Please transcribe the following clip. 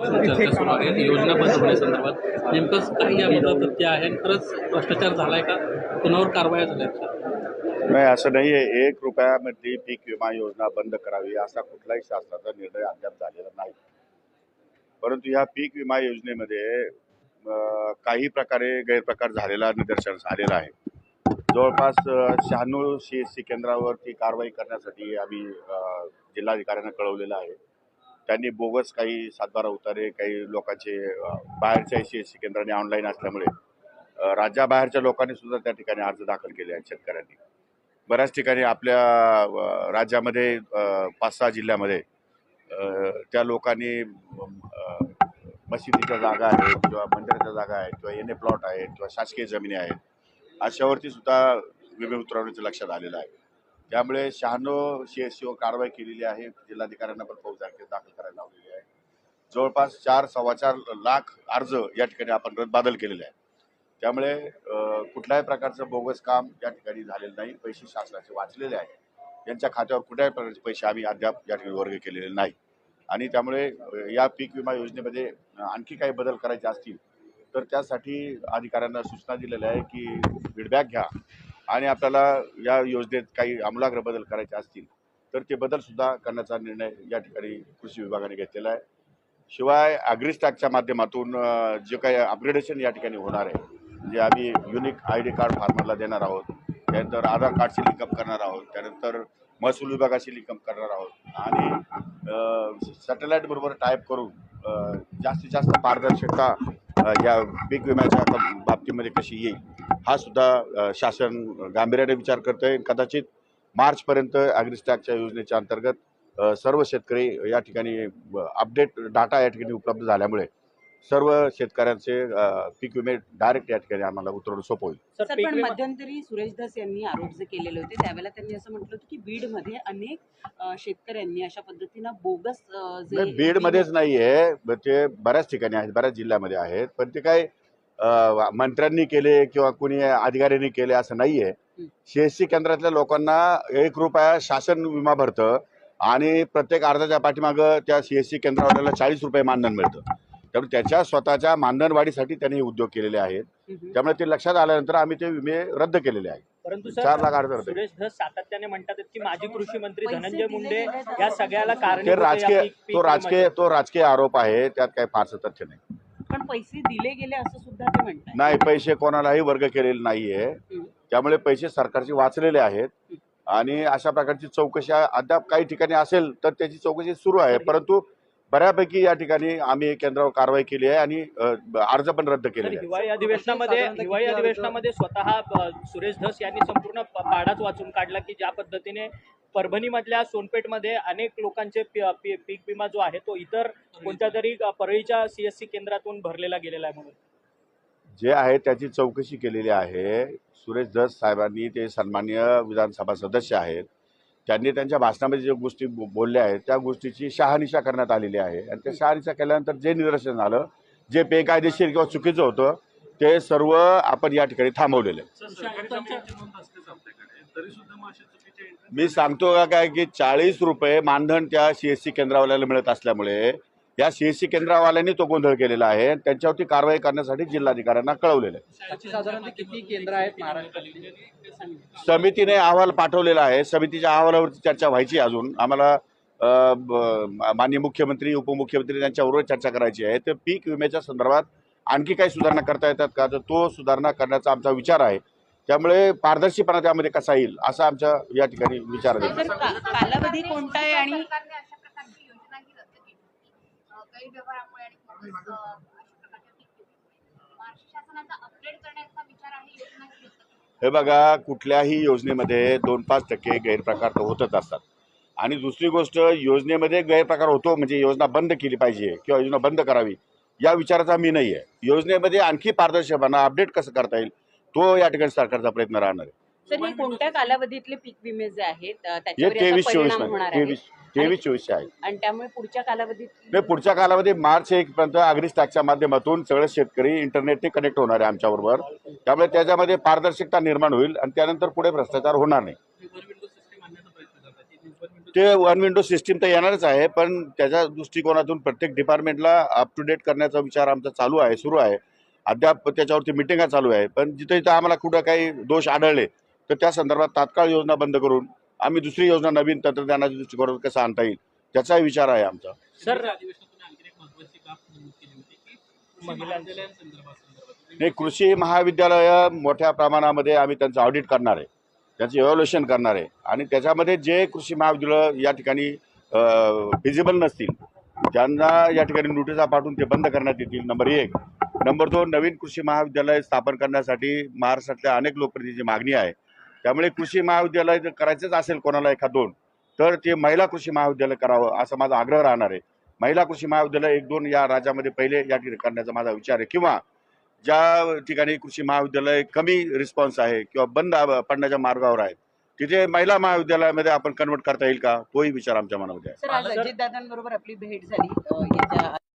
चर्चा सुरू आहे योजना बंद होण्यासंदर्भात नेमकंच काही यामध्ये तथ्य आहे? खरंच भ्रष्टाचार झालाय का? कुणावर कारवाया झाल्या नाही असं नाही आहे. एक रुपयामध्ये पीक विमा योजना बंद करावी असा कुठलाही शासनाचा निर्णय अद्याप झालेला नाही. परंतु ह्या पीक विमा योजनेमध्ये काही प्रकारे गैरप्रकार झालेला निदर्शनास आलेला आहे. जवळपास शहाण्णव सी एस सी केंद्रावरती कारवाई करण्यासाठी आम्ही जिल्हाधिकाऱ्यांना कळवलेलं आहे. त्यांनी बोगस काही सातबारा उतारे काही लोकांचे बाहेरच्या बाहेरच्या सी एस सी केंद्राने ऑनलाईन असल्यामुळे राज्याबाहेरच्या लोकांनी सुद्धा त्या ठिकाणी अर्ज दाखल केले आहेत शेतकऱ्यांनी. बऱ्याच ठिकाणी आपल्या राज्यामध्ये पाच सहा जिल्ह्यामध्ये त्या लोकांनी मशिदीच्या जागा आहेत किंवा मंदिराच्या जागा आहेत किंवा एन ए प्लॉट आहेत किंवा शासकीय जमिनी आहेत अशावरती सुद्धा विमे उतरवण्याचं लक्षात आलेलं आहे. त्यामुळे शहाण्णव सी एस सीओ कारवाई केलेली आहे. जिल्हाधिकाऱ्यांना पण फौज दाखल करायला लावलेली आहे. जवळपास चार सव्वा चार लाख अर्ज या ठिकाणी आपण रद्दबादल केलेले आहे त्यामुळे कुठल्याही प्रकारचं बोगस काम या ठिकाणी झालेलं नाही. पैसे शासनाचे वाचलेले आहे यांच्या खात्यावर कुठल्याही प्रकारचे पैसे आम्ही अद्याप या ठिकाणी वर्ग केलेले नाही. आणि त्यामुळे या पीक विमा योजनेमध्ये आणखी काही बदल करायचे असतील तर त्यासाठी अधिकाऱ्यांना सूचना दिलेल्या आहे की फीडबॅक घ्या. आणि आपल्याला या योजनेत काही आमूलाग्र बदल करायचे असतील तर ते बदलसुद्धा करण्याचा निर्णय या ठिकाणी कृषी विभागाने घेतलेला आहे. शिवाय ॲग्रिस्टॅकच्या माध्यमातून जे काही अपग्रेडेशन या ठिकाणी होणार आहे जे आम्ही युनिक आय डी कार्ड फार्मरला देणार आहोत त्यानंतर आधार कार्डशी लिंकअप करणार आहोत त्यानंतर महसूल विभागाशी लिंकअप करणार आहोत आणि सॅटेलाईटबरोबर टाईप करून जास्तीत जास्त पारदर्शकता या पीक विम्याच्या बाबतीमध्ये कशी येईल हा सुद्धा शासन गांभीर्याने विचार करतं आहे कदाचित मार्चपर्यंत ॲग्रिस्टॅकच्या योजनेच्या अंतर्गत सर्व शेतकरी या ठिकाणी अपडेट डाटा या ठिकाणी उपलब्ध झाल्यामुळे सर्व शेतकऱ्यांचे पीक विमे डायरेक्ट या ठिकाणी आम्हाला उतरवणं सोपं होईल. सर पण मध्यंतरी सुरेश धस यांनी आरोप जे केलेले होते त्यावेळेला त्यांनी असं म्हटलं होतं की बीडमध्ये अनेक अ, शेतकऱ्यांनी अशा पद्धतीनं बोगस अ, जे नाही, बीडमध्येच नाही आहे ब- ते बऱ्याच ठिकाणी आहेत बऱ्याच जिल्ह्यामध्ये आहेत पण ते काय अ, मंत्र्यांनी केले किंवा कुणी अधिकाऱ्यांनी केले असं नाही आहे हं. सी एस सी केंद्रातल्या लोकांना एक रुपया शासन विमा भरतं आणि प्रत्येक अर्जाच्या पाठीमागं त्या सी एस सी केंद्रावाल्याला चाळीस रुपये मानधन मिळतं. त्यामुळे त्याच्या स्वतःच्या मानधन वाढीसाठी त्यांनी हे उद्योग केलेले आहेत. त्यामुळे ते लक्षात आल्यानंतर आम्ही ते विमे रद्द केलेले आहेत. परंतु चार सर लाख अर्ज रद्द सुरेश धस सातत्याने म्हणतात की माजी कृषी मंत्री धनंजय मुंडे या सगळ्याला ते या राजकीय तो राजकीय. तो राजकीय आरोप आहे त्यात काही फारसं तथ्य नाही. पण पैसे दिले गेले असं सुद्धा ते म्हणतात नाही पैसे कोणालाही वर्ग केलेले नाहीये. हं. त्यामुळे पैसे सरकारचे वाचलेले आहेत. आणि अशा प्रकारची चौकशी अद्याप काही ठिकाणी असेल तर त्याची चौकशी सुरू आहे. परंतु बऱ्यापैकी या ठिकाणी आम्ही केंद्रावर कारवाई केली आहे आणि अर्ज पण रद्द आहेत. हिवाळी अधिवेशनामध्ये हिवाळी अधिवेशनामध्ये स्वतः सुरेश धस यांनी संपूर्ण पाडाच वाचून काढला की ज्या पद्धतीने परभणीमधल्या सोनपेठमध्ये अनेक लोकांचे पीक विमा जो आहे तो इतर कोणत्या तरी परळीच्या सीएससी केंद्रातून भरलेला गेलेला आहे म्हणून. जे आहे त्याची चौकशी केलेली आहे. सुरेश धस साहेबांनी ते सन्मान्य विधानसभा सदस्य आहेत. त्यांनी त्यांच्या भाषणामध्ये ज्या गोष्टी बोलल्या आहेत त्या गोष्टीची शहानिशा करण्यात आलेली आहे. आणि त्या शहानिशा केल्यानंतर जे निदर्शन आलं जे बेकायदेशीर किंवा चुकीचं होतं ते सर्व आपण या ठिकाणी थांबवलेलं आहे. मी सांगतो का काय की चाळीस रुपये मानधन त्या सी एस सी केंद्रावाल्याला मिळत असल्यामुळे या सी एस सी केंद्रावाल्यांनी तो गोंधळ केलेला आहे. आणि त्यांच्यावरती कारवाई करण्यासाठी जिल्हाधिकाऱ्यांना कळवलेलं आहे. समितीने अहवाल पाठवलेला आहे. समितीच्या अहवालावरती चर्चा व्हायची अजून. आम्हाला माननीय मुख्यमंत्री उपमुख्यमंत्री यांच्याबरोबर चर्चा करायची आहे. तर पीक विम्याच्या संदर्भात आणखी काही सुधारणा करता येतात का? तर तो सुधारणा करण्याचा आमचा विचार आहे. त्यामुळे पारदर्शीपणा त्यामध्ये कसा येईल? असा आमच्या या ठिकाणी विचार आहे तर का- कालावधी कोणता आहे आणि सरकारने अशा प्रकारची योजनाही रद्द केली होती अ, गैरव्यवहारामुळे आणि. महाराष्ट्र शासनाचा करण्याचा विचार आहे हे बघा कुठल्याही योजनेमध्ये दोन पाच टक्के गैरप्रकार तर होतच असतात. आणि दुसरी गोष्ट योजनेमध्ये गैरप्रकार होतो म्हणजे योजना बंद केली पाहिजे किंवा योजना बंद करावी या विचाराचा मी नाही आहे योजनेमध्ये आणखी पारदर्शकपणा अपडेट कसं करता येईल तो या ठिकाणी सरकारचा प्रयत्न राहणार आहे. सर हे कोणत्या कालावधीतले पीक विमे जे आहेत अ, हे त्याच्यावर याचा तेवीस चोवीस परिणाम होणार आहे? तेवीस तेवीस चोवीसचे आहे. आणि त्यामुळे पुढच्या कालावधीत नाही पुढच्या कालामध्ये मार्च एक पर्यंत अग्रिस्टॅकच्या माध्यमातून सगळे शेतकरी इंटरनेटने कनेक्ट होणार आहे आमच्याबरोबर. त्यामुळे त्याच्यामध्ये पारदर्शकता निर्माण होईल आणि त्यानंतर पुढे भ्रष्टाचार होणार नाही. ते वन विंडो सिस्टीम तर येणारच आहे पण त्याच्या दृष्टिकोनातून प्रत्येक डिपार्टमेंटला अप टू डेट करण्याचा विचार आमचा चालू आहे सुरू आहे. अद्याप त्याच्यावरती मिटिंगा चालू आहे पण जिथे जिथे आम्हाला कुठं काही दोष आढळले तर त्या संदर्भात तात्काळ योजना बंद करून आम्ही दुसरी योजना नवीन तंत्रज्ञानाच्या दृष्टिकोनातून कसं आणता येईल? त्याचाही विचार आहे आमचा. सर नाही कृषी महाविद्यालय मोठ्या प्रमाणामध्ये आम्ही त्यांचं ऑडिट करणार आहे. त्याचं इव्हॅल्युएशन करणार आहे. आणि त्याच्यामध्ये जे कृषी महाविद्यालय या ठिकाणी फिजिबल नसतील त्यांना या ठिकाणी नोटिसा पाठवून ते बंद करण्यात येतील नंबर एक. नंबर दोन नवीन कृषी महाविद्यालय स्थापन करण्यासाठी महाराष्ट्रातल्या अनेक लोकप्रतिनिधीची मागणी आहे. त्यामुळे कृषी महाविद्यालय जर करायचंच असेल कोणाला एखाद दोन तर ते महिला कृषी महाविद्यालय करावं असा माझा आग्रह राहणार आहे. महिला कृषी महाविद्यालय एक दोन या राज्यामध्ये पहिले या ठिकाणी करण्याचा माझा विचार आहे. किंवा ज्या ठिकाणी कृषी महाविद्यालय कमी रिस्पॉन्स आहे किंवा बंद पडण्याच्या मार्गावर आहे तिथे महिला महाविद्यालयामध्ये आपण कन्वर्ट करता येईल का? तोही विचार आमच्या मनामध्ये आहे. आपली भेट झाली.